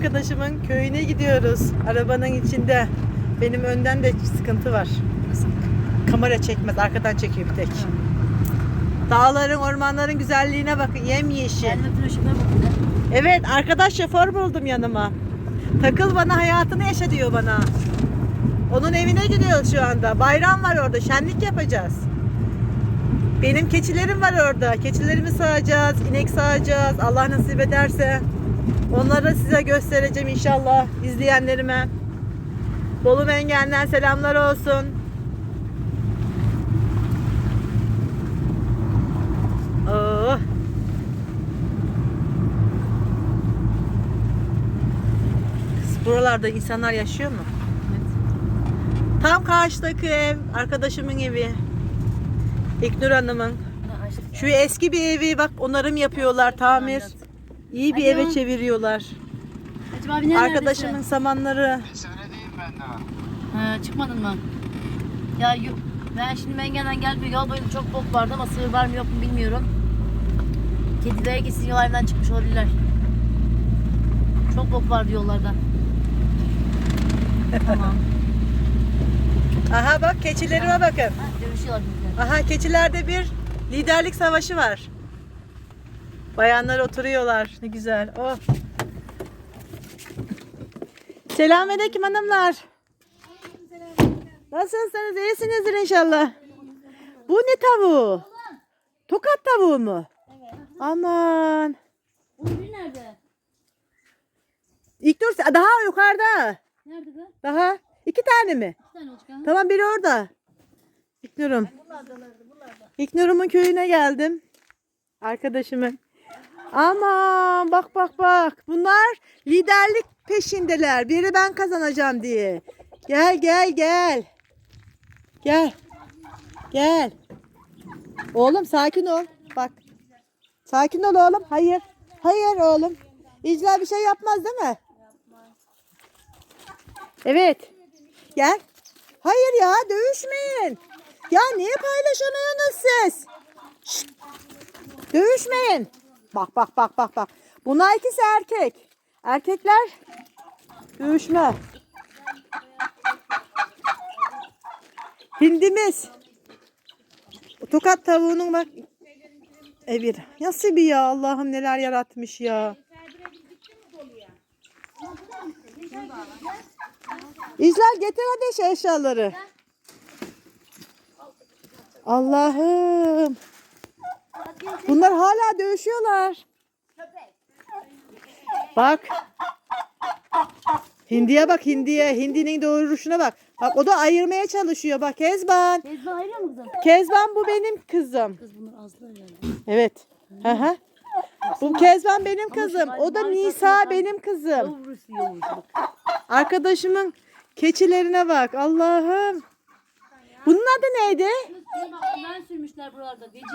arkadaşımın köyüne gidiyoruz. Arabanın içinde. Benim önden de sıkıntı var. Kamera çekmez, arkadan çekiyor bir tek. Dağların, ormanların güzelliğine bakın, yemyeşil. Evet, arkadaş şoför buldum yanıma. Takıl bana hayatını yaşa diyor bana. Onun evine gidiyoruz şu anda. Bayram var orada, şenlik yapacağız. Benim keçilerim var orada. Keçilerimi sağacağız, inek sağacağız. Allah nasip ederse. Onları size göstereceğim inşallah izleyenlerime. Bolu Mengen'den selamlar olsun. Oh. Buralarda insanlar yaşıyor mu? Tam karşıdaki ev, arkadaşımın evi. İknur Hanım'ın. Şu eski bir evi bak onarım yapıyorlar, tamir. İyi bir eve çeviriyorlar. Acaba abi nerede? Arkadaşımın samanları. Söyledeyim ben daha. Ha, çıkmadın mı? Ya yo- ben şimdi Mengen'den gelmiyor. Yol boyunca çok bok vardı ama sığır var mı yok mu bilmiyorum. Kediler kesin yollardan çıkmış olabilirler. Çok bok vardı yollarda. tamam. Aha bak keçilerime bakın. Ha, dövüşüyorlar bizimkiler. Aha keçilerde bir liderlik savaşı var. Bayanlar oturuyorlar. Ne güzel. Oh. Selamünaleyküm hanımlar. Nasılsınız? İyisinizdir inşallah. Bu ne tavuğu? Tokat tavuğu mu? Aman. Onun biri nerede? İlk dur daha yukarıda. Nerede kız? Daha iki tane mi? Bir tane olacak ha. Tamam biri orada. İknurum. İknurum'un köyüne geldim. Arkadaşımın. Aman bak bak bak. Bunlar liderlik peşindeler. Biri ben kazanacağım diye. Gel gel gel. Gel. Gel. Oğlum sakin ol. Bak. Sakin ol oğlum. Hayır. Hayır oğlum. İcra bir şey yapmaz değil mi? Evet. Gel. Hayır ya dövüşmeyin. Ya niye paylaşamıyorsunuz siz? Şşt. Dövüşmeyin. Bak bak bak bak bak. Bunlar ikisi erkek. Erkekler dövüşme. Hindimiz. Tokat tavuğunun bak. Evet. Nasıl bir ya Allah'ım neler yaratmış ya. İzler getir hadi eşyaları. Allah'ım. Bunlar hala dövüşüyorlar. Bak. Hindiye bak hindiye. Hindinin doğuruşuna bak. Bak o da ayırmaya çalışıyor. Bak Kezban. Ezba ayırıyor mu kızım? Kezban bu benim kızım. Kız bunlar azlı herhalde. Evet. Hı hı. Bu Kezban benim kızım. O da Nisa benim kızım. Yavrusu yavrusu bak. Arkadaşımın keçilerine bak. Allah'ım. Bunun adı neydi? Sürmüşler buralarda. Veci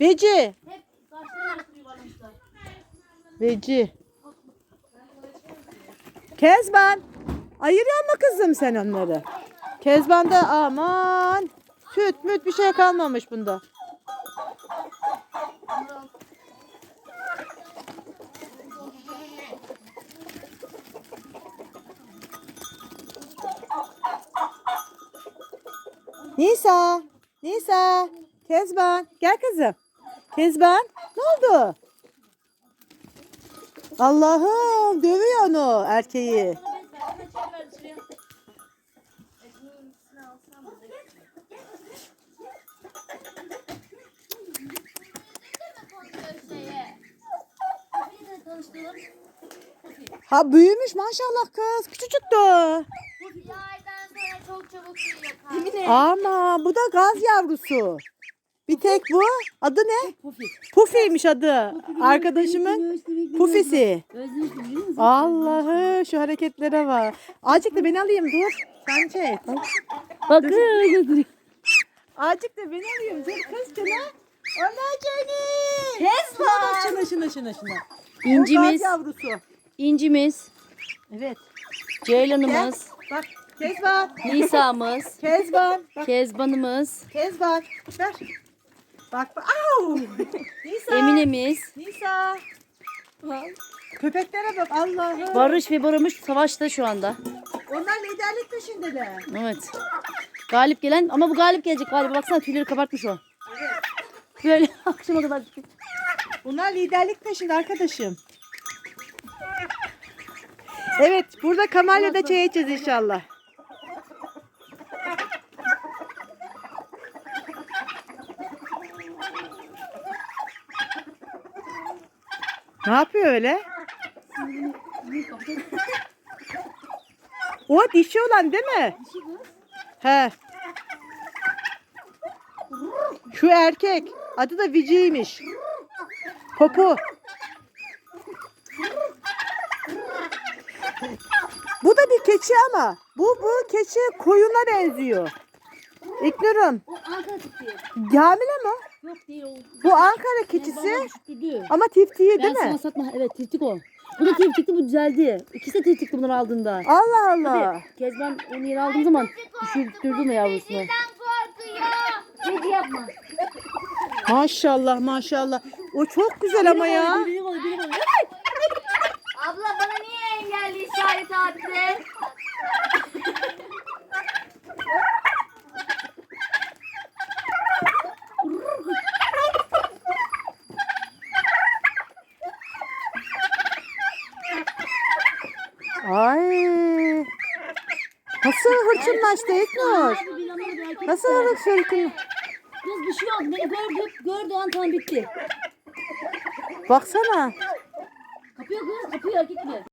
veci. Veci. Hep arasında yuvarlamışlar. Veci. Kezban. Ayırıyor mu kızım sen onları? Kezban da aman. Süt müt bir şey kalmamış bunda. Nisa. Nisa. Kezban. Gel kızım. Kezban. Ne oldu? Allah'ım dövüyor onu erkeği. Ha büyümüş maşallah kız. Küçücük de o. Bir aydan sonra çok çabuk büyüyor. Ama bu da gaz yavrusu. Bir tek bu. Adı ne? Pufi. Pufi'ymiş adı. Arkadaşımın Pufisi. Allah'ı şu hareketlere bak. Azıcık da beni alayım dur. Sen çek. Bakın. Azıcık da beni alayım. Dur kız şuna. Ana Jenny. Kezban. Şuna şuna şuna şuna İncimiz, yavrusu. incimiz, Evet. Ceylanımız, Bak Kezban. Nisa'mız, Kezban. Bak Kezbanımız, Kezban. Ver. Bak bak. Au. Nisa. Emine'miz, Nisa. Köpeklere bak Allah'ım. Barış ve Barış savaşta şu anda. Onlar liderlik peşindeler. Evet. Galip gelen ama bu galip gelecek galiba. Baksana tüyleri kabartmış o. Böyle akşama kadar. Bunlar liderlik peşinde arkadaşım. Evet burada Kamalya'da çay içeceğiz inşallah. Ne yapıyor öyle? O dişi olan değil mi? He. Şu erkek. Adı da Vici'ymiş. Popo. Bu da bir keçi ama. Bu bu keçi koyuna benziyor. İknur'um. O. Hamile mi? Yok değil o. Bu Ankara keçisi ama tiftiği Ben değil sana mi? satma. Evet tiftik o. Bu da tiftikti bu düzeldi. İkisi de tiftikti bunları aldığında. Allah Allah. Tabii. Kezban onu yeni aldığım zaman düşürttürdü mü yavrusunu? Kedi yapma. Maşallah maşallah. O çok güzel ama ya. Biri var, biri var. Abla bana niye engelli işareti attın? Ay. Nasıl hırçınlaştı İknur? Nasıl hırçın? Kız bir şey yok. Beni gördü. Gördü an tamam bitti. Baksana. Kapıyor kız. Kapıyor gitmiyor.